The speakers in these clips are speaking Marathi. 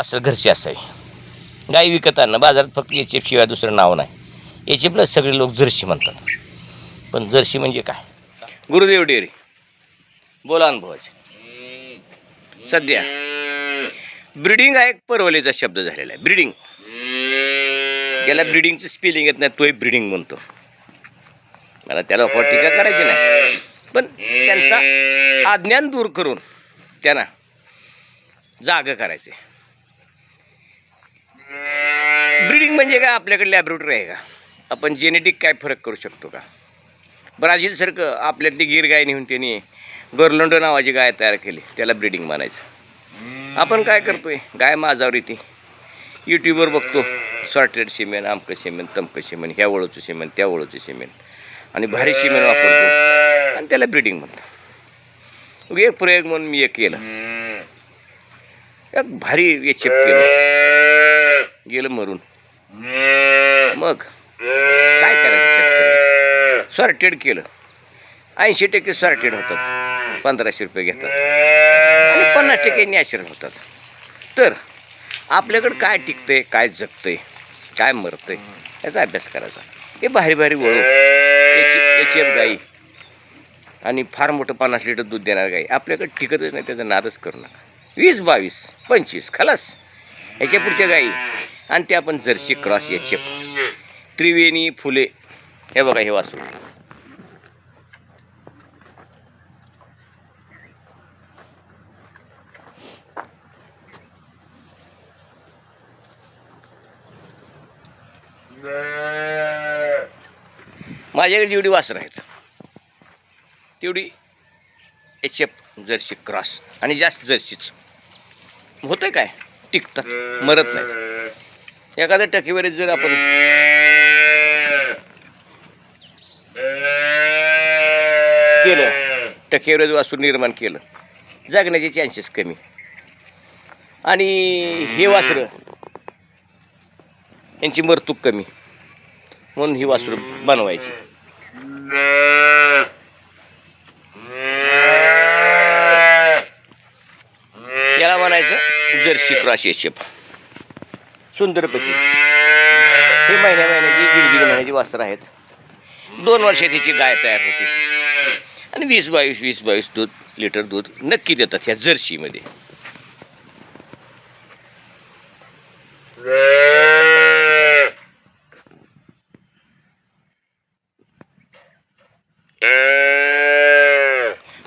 वासर घरची असावी. गाई विकत आणणं बाजारात फक्त एच एफ शिवाय दुसरं नाव नाही. एच एफला सगळे लोक जर्शी म्हणतात. पण जर्शी म्हणजे काय? गुरुदेव डेअरी. बोला अनुभवाचे. सध्या. ब्रिडिंग हा एक परवलीचा शब्द झालेला आहे. ब्रिडिंग. ज्याला ब्रिडिंगचं स्पेलिंग येत नाही तोही ब्रिडिंग म्हणतो. मला त्याला हो टीका करायची नाही. पण त्यांचा अज्ञान दूर करून त्यांना जाग करायचे ब्रिडिंग म्हणजे काय आपल्याकडे लॅबोरेटरी आहे का? आपण जेनेटिक काय फरक करू शकतो का? ब्राझीलसारखं आपल्यातली गिर गाय नेऊन त्यांनी गोरलोंडो नावाची गाय तयार केली. त्याला ब्रिडिंग म्हणायचं. आपण काय करतोय? गाय माझावर येते. यूट्यूबवर बघतो. सॉर्टेड सिमेंट आमकं सिमेंट तमकं सिमेंट ह्या ओळचं सिमेंट त्या वळूचं सिमेंट आणि भारी सिमेंट वापरतो. आणि त्याला ब्रिडिंग म्हणतो एक प्रयोग म्हणून मी एक केलं. एक भारी वेचेप केलं गेलं मरून. मग? काय करायचं शेतकरी? सॉर्टेड केलं. ऐंशी टक्के सॉर्टेड होतात पंधराशे रुपये घेतात. आणि पन्नास टक्के नॅचरल होतात. तर आपल्याकडं काय टिकतंय काय जगतंय काय मरतंय याचा अभ्यास करायचा. हे भारी भारी वळू. एच एफ गाई. आणि फार मोठं पन्नास लिटर दूध देणार गाई. आपल्याकडे टिकतच नाही त्याचा नादच करू नका. वीस बावीस पंचवीस खलास. याच्या पुढच्या गाई. आणि ते आपण जर्सी क्रॉस याचे त्रिवेणी फुले. हे बघा हे वासरू. माझ्याकडे जेवढी वासरं आहेत तेवढी एच एफ जर्सी क्रॉस. आणि जास्त जर्सीच. होतं काय? टिकतात. मरत नाही एखाद्या टक्केवारीत जर आपण केलं. टक्केवारीत वासरू निर्माण केलं. जगण्याचे चान्सेस कमी. आणि हे वासरं यांची मरतूक कमी. म्हणून ही वासरू बनवायची. याला म्हणायचं जर्सी क्रॉस एशेप सुंदरपती हे महिन्या महिन्याची दीड दीड महिन्याची वस्त्र आहेत. दोन वर्षात हिची गाय तयार होती. आणि वीस बावीस वीस बावीस दूध लिटर दूध नक्की देतात ह्या जर्सीमध्ये.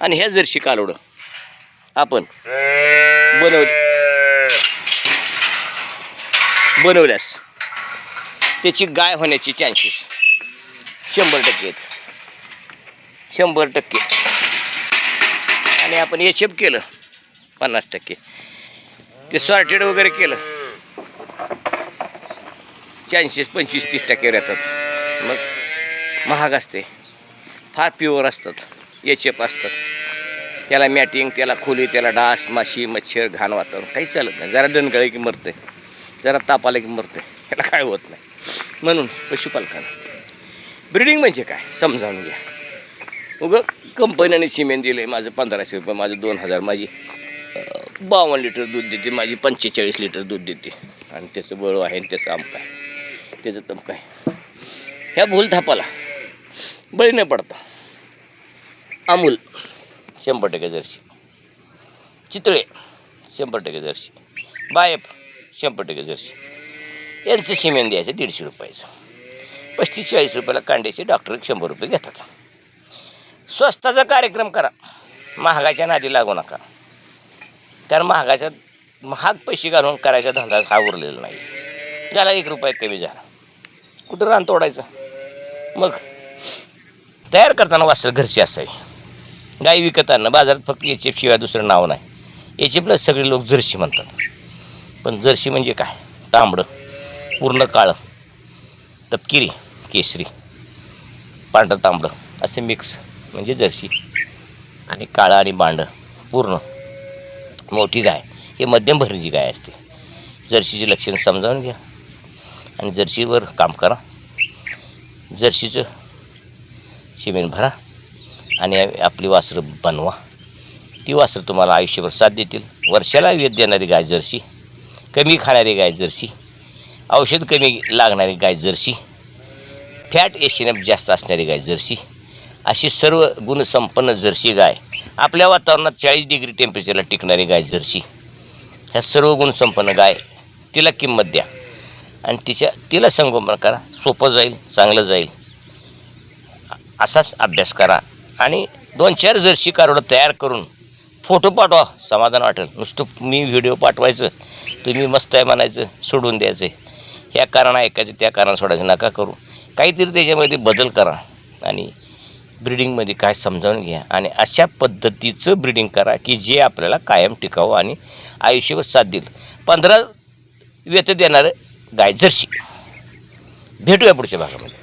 आणि ह्या जर्सी कालोड आपण बनवली. बनवल्यास त्याची गाय होण्याची चान्सेस शंभर टक्के आहेत. शंभर टक्के. आणि आपण एचएफ केलं पन्नास टक्के. ते सॉर्टेड वगैरे केलं. चान्सेस पंचवीस तीस टक्के येतात मग महाग असते. फार प्युअर असतात. एच एफ असतात. त्याला मॅटिंग त्याला खोली त्याला डास माशी मच्छर घाण वातावरण काही चालत नाही. जरा डणगळे की मरते जरा ताप आला की मरते याला काय होत नाही. म्हणून पशुपालकांना. ब्रिडिंग म्हणजे काय? समजावून घ्या. उगं कंपन्याने सिमेंट दिलं आहे माझं पंधराशे रुपये माझं दोन हजार माझी बावन्न लिटर दूध देते माझी पंचेचाळीस लिटर दूध देते. आणि त्याचं बळ आहे आणि त्याचं आंब आहे. त्याचं तंप आहे. ह्या भूलथापाला बळी न पडता. अमूल शंभर टक्के जर्सी. चितळे शंभर टक्के जर्सी. बायप शंभर टक्के जर्सी. यांचं सिमेंट द्यायचं दीडशे रुपयाचं. पस्तीस चाळीस रुपयाला कांड्याचे डॉक्टर शंभर रुपये घेतात. स्वस्ताचा कार्यक्रम करा. महागाच्या नादी लागू नका. कारण महागाच्या महाग पैसे घालून करायचा धंदा हा उरलेला नाही. त्याला एक रुपया कमी झाला. कुठं रान तोडायचं? मग तयार करताना वासर घरची असावी. गाई विकत आणणं बाजारात फक्त एच एफ शिवाय दुसरं नाव नाही. एच एफला सगळे लोक जर्शी म्हणतात. पण जर्शी म्हणजे काय? तांबडं पूर्ण काळं. तपकिरी केसरी पांढरं तांबडं असे मिक्स म्हणजे जर्सी. आणि काळं आणि बांडं पूर्ण. मोठी गाय हे मध्यम भरणीची गाय असते. जर्सीची लक्षणं समजावून घ्या. आणि जर्शीवर काम करा. जर्शीचं शिमेंट भरा. आणि आपली वासरं बनवा. ती वासरं तुम्हाला आयुष्यभर साथ देतील. वर्षाला वेध देणारी गाय जर्सी. कमी खाणारी गाय जर्सी. औषध कमी लागणारी गाय जर्सी. फॅट एशिनप जास्त असणारी गाय जर्सी. अशी सर्व गुणसंपन्न जर्सी गाय आपल्या वातावरणात चाळीस डिग्री टेम्परेचरला टिकणारी गाय जर्सी. ह्या सर्व गुणसंपन्न गाय तिला किंमत द्या. आणि तिच्या तिला संगोपन करा सोपं जाईल चांगलं जाईल. असाच अभ्यास करा. आणि दोन चार जर्सी कारोडं तयार करून फोटो पाठवा. समाधान वाटेल. नुसतं मी व्हिडिओ पाठवायचं. तुम्ही मस्त आहे म्हणायचं सोडून द्यायचं. ह्या कारण ऐकायचं त्या कारण सोडायचं. नका करू. काहीतरी त्याच्यामध्ये बदल करा आणि ब्रिडिंगमध्ये काय समजावून घ्या आणि अशा पद्धतीचं ब्रिडिंग करा की जे आपल्याला कायम टिकावं आणि आयुष्यभर साथ देईल. पंधरा व्यत देणारं गाय जर्सी. भेटूया पुढच्या भागामध्ये.